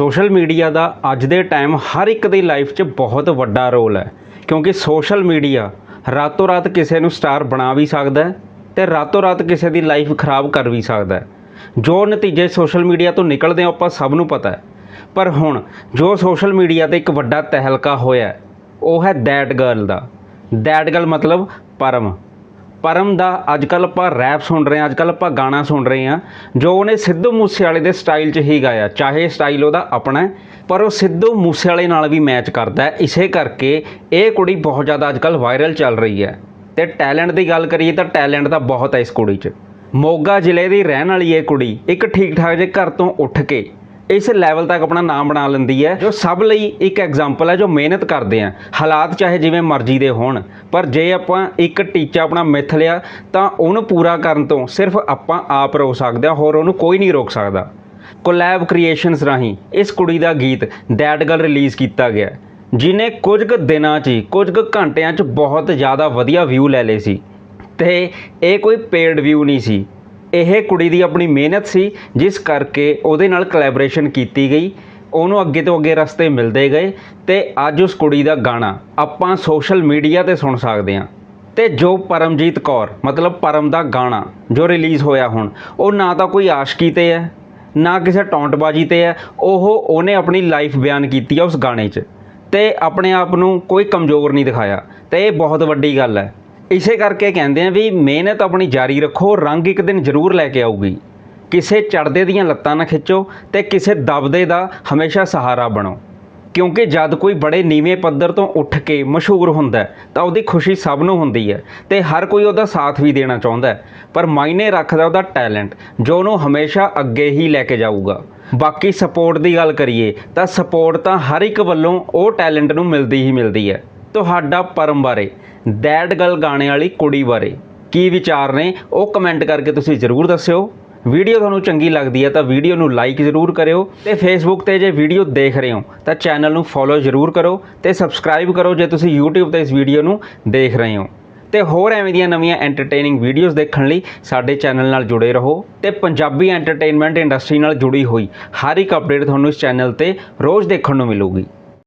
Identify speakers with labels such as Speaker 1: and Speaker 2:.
Speaker 1: Social media ਦਾ ਅੱਜ ਦੇ time ਹਰ ਇੱਕ ਦੀ ਲਾਈਫ 'ਚ ਬਹੁਤ ਵੱਡਾ ਰੋਲ ਹੈ। ਕਿਉਂਕਿ ਸੋਸ਼ਲ ਮੀਡੀਆ ਰਾਤੋਂ ਰਾਤ ਕਿਸੇ ਨੂੰ ਸਟਾਰ ਬਣਾ ਵੀ ਸਕਦਾ ਹੈ ਤੇ ਰਾਤੋਂ ਰਾਤ ਕਿਸੇ ਦੀ ਲਾਈਫ ਖਰਾਬ ਕਰ ਵੀ ਸਕਦਾ ਹੈ। ਜੋ ਨਤੀਜੇ ਸੋਸ਼ਲ ਮੀਡੀਆ ਤੋਂ ਨਿਕਲਦੇ ਆ ਆਪਾਂ ਸਭ ਨੂੰ ਪਤਾ ਹੈ। ਪਰ ਹੁਣ ਜੋ ਸੋਸ਼ਲ ਮੀਡੀਆ ਤੇ ਇੱਕ ਵੱਡਾ ਤਹਿਲਕਾ ਹੋਇਆ ਉਹ ਹੈ ਦੈਟ ਗਰਲ ਦਾ। ਦੈਟ ਗਰਲ ਮਤਲਬ ਪਰਮ। ਪਰਮ ਦਾ ਅੱਜ ਕੱਲ ਆਪਾਂ ਰੈਪ ਸੁਣ ਰਹੇ ਹਾਂ ਅੱਜ ਕੱਲ ਆਪਾਂ ਗਾਣਾ ਸੁਣ ਰਹੇ ਹਾਂ, ਜੋ ਉਹਨੇ ਸਿੱਧੂ ਮੂਸੇਵਾਲੇ ਦੇ ਸਟਾਈਲ 'ਚ ਹੀ ਗਾਇਆ। ਚਾਹੇ ਸਟਾਈਲ ਉਹਦਾ ਆਪਣਾ ਪਰ ਉਹ ਸਿੱਧੂ ਮੂਸੇਵਾਲੇ ਨਾਲ ਵੀ ਮੈਚ ਕਰਦਾ ਹੈ। ਇਸੇ ਕਰਕੇ ਇਹ ਕੁੜੀ ਬਹੁਤ ਜ਼ਿਆਦਾ ਅੱਜ ਕੱਲ ਵਾਇਰਲ ਚੱਲ ਰਹੀ ਹੈ। ਤੇ ਟੈਲੈਂਟ ਦੀ ਗੱਲ ਕਰੀਏ ਤਾਂ ਟੈਲੈਂਟ ਤਾਂ ਬਹੁਤ ਹੈ ਇਸ ਕੁੜੀ 'ਚ। ਮੋਗਾ ਜ਼ਿਲ੍ਹੇ ਦੀ ਰਹਿਣ ਵਾਲੀ ਇਹ ਕੁੜੀ, ਇੱਕ ਠੀਕ ਠਾਕ ਜਿਹੇ ਘਰ ਤੋਂ ਉੱਠ ਕੇ ਇਸ ਲੈਵਲ ਤੱਕ ਆਪਣਾ ਨਾਮ ਬਣਾ ਲੈਂਦੀ ਹੈ, ਜੋ ਸਭ ਲਈ ਇੱਕ ਐਗਜ਼ਾਮਪਲ ਹੈ, ਜੋ ਮਿਹਨਤ ਕਰਦੇ ਆ। ਹਾਲਾਤ ਚਾਹੇ ਜਿਵੇਂ ਮਰਜ਼ੀ ਦੇ ਹੋਣ, ਪਰ ਜੇ ਆਪਾਂ ਇੱਕ ਟੀਚਾ ਆਪਣਾ ਮਿੱਥ ਲਿਆ, ਤਾਂ ਉਹਨੂੰ ਪੂਰਾ ਕਰਨ ਤੋਂ ਸਿਰਫ ਆਪਾਂ ਆਪ ਰੋਕ ਸਕਦੇ ਹਾਂ, ਹੋਰ ਉਹਨੂੰ ਕੋਈ ਨਹੀਂ ਰੋਕ ਸਕਦਾ। ਕੋਲੈਬ ਕ੍ਰੀਏਸ਼ਨਸ ਰਾਹੀਂ ਇਸ ਕੁੜੀ ਦਾ ਗੀਤ ਦੈਟ ਗਰਲ ਰਿਲੀਜ਼ ਕੀਤਾ ਗਿਆ। ਜਿਨੇ ਕੁਝ ਕੁ ਦਿਨਾਂ 'ਚ ਹੀ, ਕੁਝ ਕੁ ਘੰਟਿਆਂ 'ਚ ਬਹੁਤ ਜ਼ਿਆਦਾ ਵਧੀਆ ਵਿਊ ਲੈ ਲਏ ਸੀ। ਤੇ ਇਹ ਕੋਈ ਪੇਡ ਵਿਊ ਨਹੀਂ ਸੀ। ਇਹ ਕੁੜੀ ਦੀ ਆਪਣੀ ਮਿਹਨਤ ਸੀ, ਜਿਸ ਕਰਕੇ ਉਹਦੇ ਨਾਲ ਕੋਲੈਬੋਰੇਸ਼ਨ ਕੀਤੀ ਗਈ। ਉਹਨੂੰ ਅੱਗੇ ਤੋਂ ਅੱਗੇ ਰਸਤੇ ਮਿਲਦੇ ਗਏ ਤੇ ਅੱਜ ਉਸ ਕੁੜੀ ਦਾ ਗਾਣਾ ਆਪਾਂ ਸੋਸ਼ਲ ਮੀਡੀਆ ਤੇ ਸੁਣ ਸਕਦੇ ਹਾਂ। ਤੇ ਜੋ ਪਰਮਜੀਤ ਕੌਰ, ਮਤਲਬ ਪਰਮ ਦਾ ਗਾਣਾ ਜੋ ਰਿਲੀਜ਼ ਹੋਇਆ ਹੁਣ, ਉਹ ਨਾ ਤਾਂ ਕੋਈ ਆਸ਼ਕੀ ਤੇ ਹੈ, ਨਾ ਕਿਸੇ ਟੌਂਟਬਾਜੀ ਤੇ ਹੈ, ਉਹ ਉਹਨੇ ਆਪਣੀ ਲਾਈਫ ਬਿਆਨ ਕੀਤੀ ਆ ਉਸ ਗਾਣੇ 'ਚ। ਤੇ ਆਪਣੇ ਆਪ ਨੂੰ ਕੋਈ ਕਮਜ਼ੋਰ ਨਹੀਂ ਦਿਖਾਇਆ। ਤੇ ਇਹ ਬਹੁਤ ਵੱਡੀ ਗੱਲ ਹੈ। ਇਸੇ ਕਰਕੇ ਕਹਿੰਦੇ ਆ ਵੀ ਮਿਹਨਤ ਆਪਣੀ ਜਾਰੀ ਰੱਖੋ, ਰੰਗ ਇੱਕ ਦਿਨ ਜ਼ਰੂਰ ਲੈ ਕੇ ਆਊਗੀ। ਕਿਸੇ ਚੜਦੇ ਦੀਆਂ ਲੱਤਾਂ ਨਾ ਖਿੱਚੋ ਤੇ ਕਿਸੇ ਦਬਦੇ ਦਾ ਹਮੇਸ਼ਾ ਸਹਾਰਾ ਬਣੋ। ਕਿਉਂਕਿ ਜਦ ਕੋਈ ਬੜੇ ਨੀਵੇਂ ਪੱਧਰ ਤੋਂ ਉੱਠ ਕੇ ਮਸ਼ਹੂਰ ਹੁੰਦਾ ਤਾਂ ਉਹਦੀ ਖੁਸ਼ੀ ਸਭ ਨੂੰ ਹੁੰਦੀ ਹੈ ਤੇ ਹਰ ਕੋਈ ਉਹਦਾ ਸਾਥ ਵੀ ਦੇਣਾ ਚਾਹੁੰਦਾ ਪਰ ਮਾਇਨੇ ਰੱਖਦਾ ਉਹਦਾ ਟੈਲੈਂਟ, ਜੋ ਉਹਨੂੰ ਹਮੇਸ਼ਾ ਅੱਗੇ ਹੀ ਲੈ ਕੇ ਜਾਊਗਾ। ਬਾਕੀ ਸਪੋਰਟ ਦੀ ਗੱਲ ਕਰੀਏ, ਤਾਂ ਸਪੋਰਟ ਤਾਂ ਹਰ ਇੱਕ ਵੱਲੋਂ ਉਹ ਟੈਲੈਂਟ ਨੂੰ ਮਿਲਦੀ ਹੀ ਮਿਲਦੀ ਹੈ। ਤੁਹਾਡਾ ਪਰਮ ਬਾਰੇ ਦੈਟ ਗਰਲ ਗਾਣੇ ਵਾਲੀ ਕੁੜੀ ਬਾਰੇ। ਕੀ ਵਿਚਾਰ ਨੇ, ਉਹ ਕਮੈਂਟ ਕਰਕੇ ਤੁਸੀਂ ਜ਼ਰੂਰ ਦੱਸਿਓ। ਵੀਡੀਓ ਤੁਹਾਨੂੰ ਚੰਗੀ ਲੱਗਦੀ ਹੈ ਤਾਂ ਵੀਡੀਓ ਨੂੰ ਲਾਈਕ ਜ਼ਰੂਰ ਕਰਿਓ ਤੇ ਫੇਸਬੁੱਕ ਤੇ ਜੇ ਵੀਡੀਓ ਦੇਖ ਰਹੇ ਹੋ ਤਾਂ ਚੈਨਲ ਨੂੰ ਫੋਲੋ ਜ਼ਰੂਰ ਕਰੋ ਤੇ ਸਬਸਕ੍ਰਾਈਬ ਕਰੋ ਜੇ ਤੁਸੀਂ YouTube ਤੇ ਇਸ ਵੀਡੀਓ ਨੂੰ ਦੇਖ ਰਹੇ ਹੋ। ਤੇ ਹੋਰ ਐਵੇਂ ਦੀਆਂ ਨਵੀਆਂ ਐਂਟਰਟੇਨਿੰਗ ਵੀਡੀਓਜ਼ ਦੇਖਣ ਲਈ ਸਾਡੇ ਚੈਨਲ ਨਾਲ ਜੁੜੇ ਰਹੋ ਤੇ ਪੰਜਾਬੀ ਐਂਟਰਟੇਨਮੈਂਟ ਇੰਡਸਟਰੀ ਨਾਲ ਜੁੜੀ ਹੋਈ ਹਰ ਇੱਕ ਅਪਡੇਟ ਤੁਹਾਨੂੰ ਇਸ ਚੈਨਲ ਤੇ ਰੋਜ਼ ਦੇਖਣ ਨੂੰ ਮਿਲੂਗੀ।